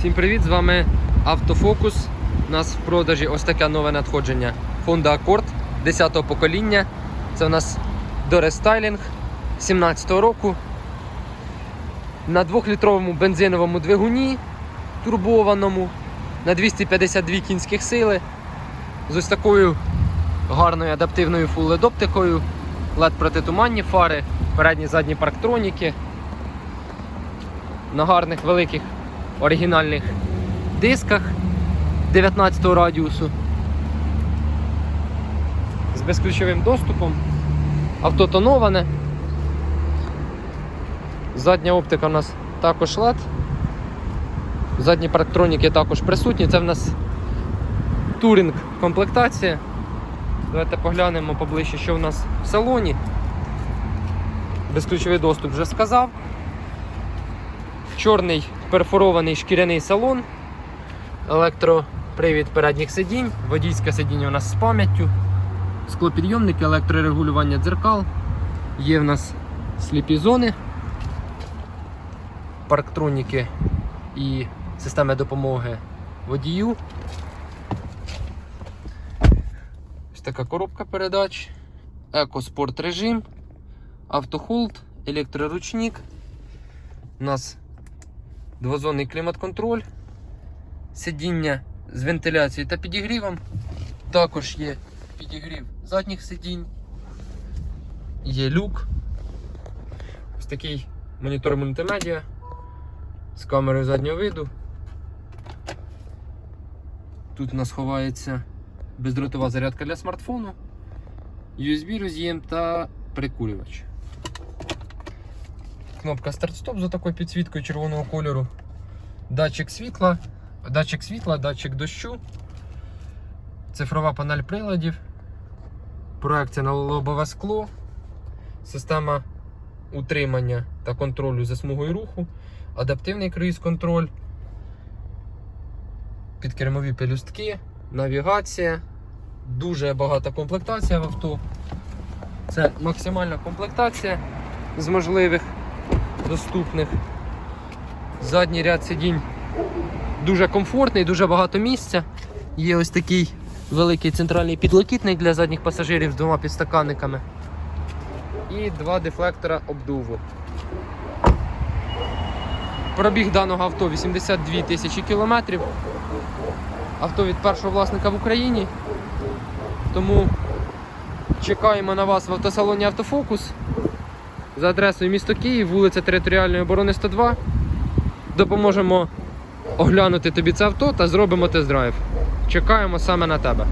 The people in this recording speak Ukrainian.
Всім привіт! З вами Автофокус. У нас в продажі ось таке нове надходження Honda Accord 10-го покоління. Це у нас дорестайлінг 17-го року. На 2-літровому бензиновому двигуні турбованому на 252 кінських сили. З ось такою гарною адаптивною LED LED протитуманні фари, передні задні парктроніки. На гарних великих оригінальних дисках 19 радіусу з безключовим доступом. Авто тоноване. Задня оптика у нас також LED. Задні парктроніки також присутні. Це в нас турінг комплектація. Давайте поглянемо поближче, що в нас в салоні. Безключовий доступ вже сказав. Чорний перфорований шкіряний салон, електропривід передніх сидінь, водійське сидіння у нас з пам'яттю, склопідйомники, електрорегулювання дзеркал, є в нас сліпі зони, парктроніки і системи допомоги водію. Ось така коробка передач, екоспорт режим, автохолд, електроручник. У нас двозонний клімат-контроль, сидіння з вентиляцією та підігрівом. Також є підігрів задніх сидінь, є люк. Ось такий монітор мультимедіа з камерою заднього виду. Тут у нас ховається бездротова зарядка для смартфону, USB роз'єм та прикурювач. Кнопка старт-стоп за такою підсвіткою червоного кольору. Датчик світла, датчик світла, датчик дощу, цифрова панель приладів, проекція на лобове скло, система утримання та контролю за смугою руху, адаптивний круїз-контроль, підкермові пелюстки, навігація, дуже багата комплектація в авто. Це максимальна комплектація з можливих доступних. Задній ряд сидінь дуже комфортний, дуже багато місця. Є ось такий великий центральний підлокітник для задніх пасажирів з двома підстаканниками. І два дефлектора обдуву. Пробіг даного авто 82 тисячі кілометрів. Авто від першого власника в Україні. Тому чекаємо на вас в автосалоні Автофокус за адресою місто Київ, вулиця Територіальної оборони 102. Допоможемо оглянути тобі це авто та зробимо тест-драйв. Чекаємо саме на тебе.